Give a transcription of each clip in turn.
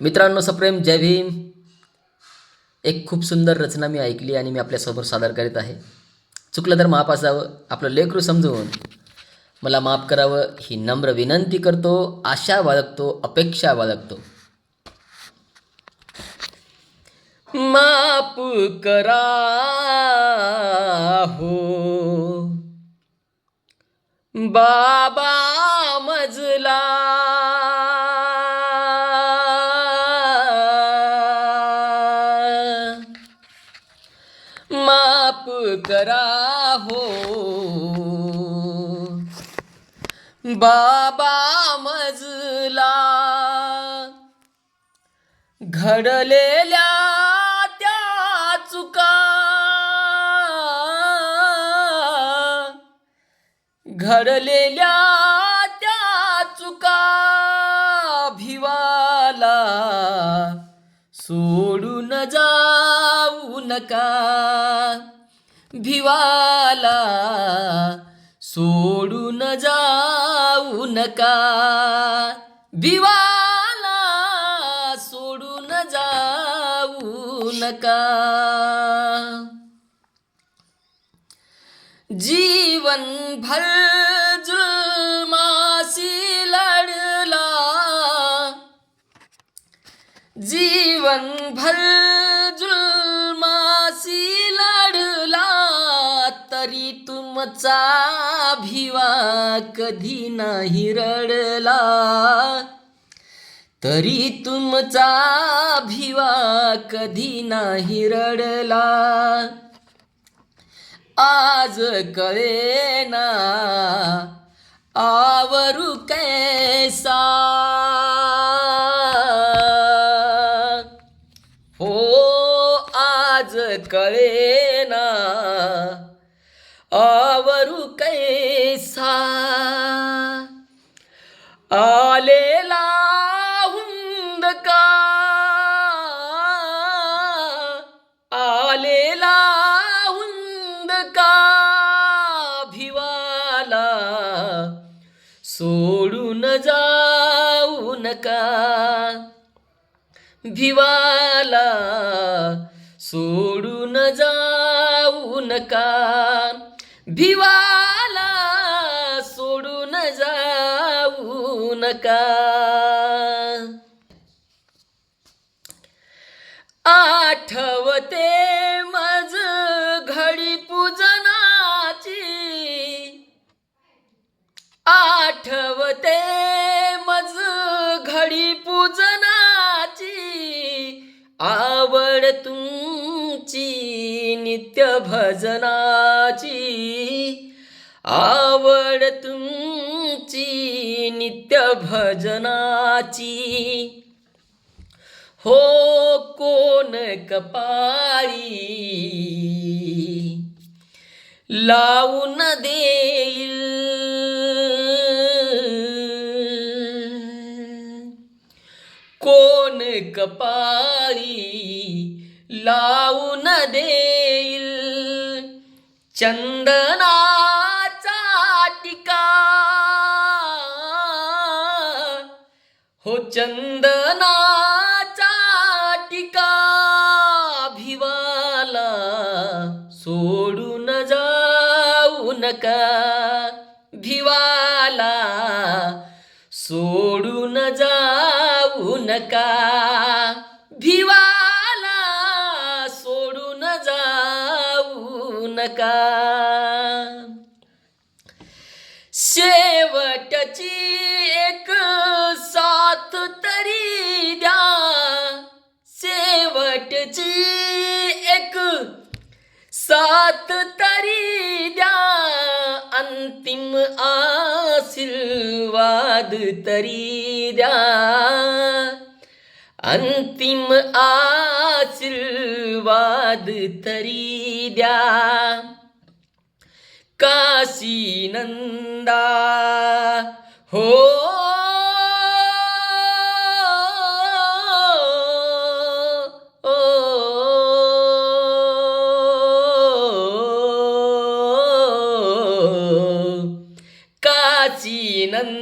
मित्रांनो सप्रेम जय भीम. एक खूप सुंदर रचना मी ऐकली आणि मी आपल्यासमोर सादर करीत आहे. चुकलं तर माफ असावं आपलं लेकरू समजून. मला माफ करावं ही नम्र विनंती करतो आशा बाळगतो अपेक्षा बाळगतो. माप करा हो बाबा मजला माफ करा हो। बाबा मजला घडलेल्या त्या चुका घडलेल्या त्या चुका भिवाला सोडून जा नका भिवाला सोडून जाऊ नका. भिवाला सोडून जाऊ नका. जीवन भर जुलमासी लढला. जीवन भर कधी तुमचा भिवा कधी नाही रडला. तरी तुमचा भिवा कधी नाही रडला. आज कळेना आवरू कैसा. हो आज कळे ना आवरू कैसा आलेला हुंदका आलेला हुंदका भिवाला? सोडून जाऊ नका भिवाला सोडून जाऊ नका भिवाला सोडून जाऊ नका. आठवते मज घडी पूजनाची. आठवते मज घडी पूजनाची. आव तुमची नित्य भजनाची आवड तुमची नित्य भजनाची. हो कोण कपाळी? लावून देईल. कोण कपाळी? लावून देईल चंदनाचा टिका. हो चंदनाचा टिका भिवाला सोडून जाऊ नका. भिवाला सोडून जाऊ नका. नका शेवटची एक साथ तरी द्या शेवटची एक साथ तरी द्या अंतिम आशीर्वाद तरी द्या अंतिम आशीर्वाद तरी द्या. काशी नंदा हो. काशी नंदा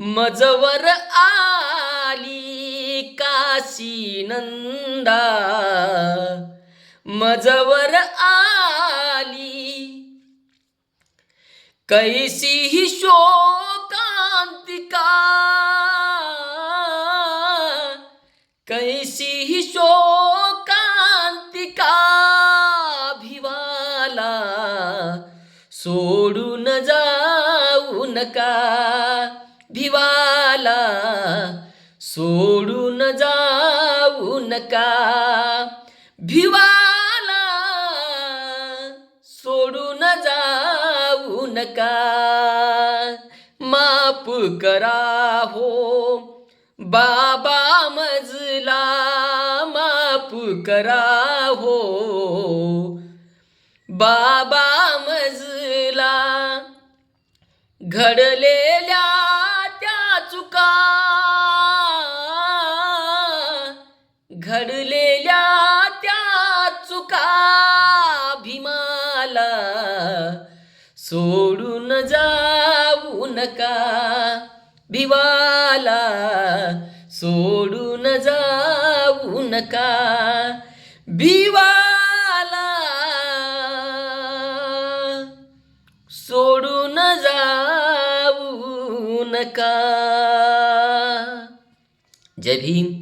मजवर आ काशी नंदा मजवर आली. कैसी ही शोकांतिका. कै सोडून जाऊ नका. भिवाला सोडून जाऊ नका. माप करा हो बाबा मजला. माप करा हो बाबा मजला. घडलेल्या त्या चुका घडलेल्या त्या चुका भीमाला सोडून जाऊ नका. भिवाला सोडून जाऊ नका. भिवाला सोडून जाऊ नका. जय भीम.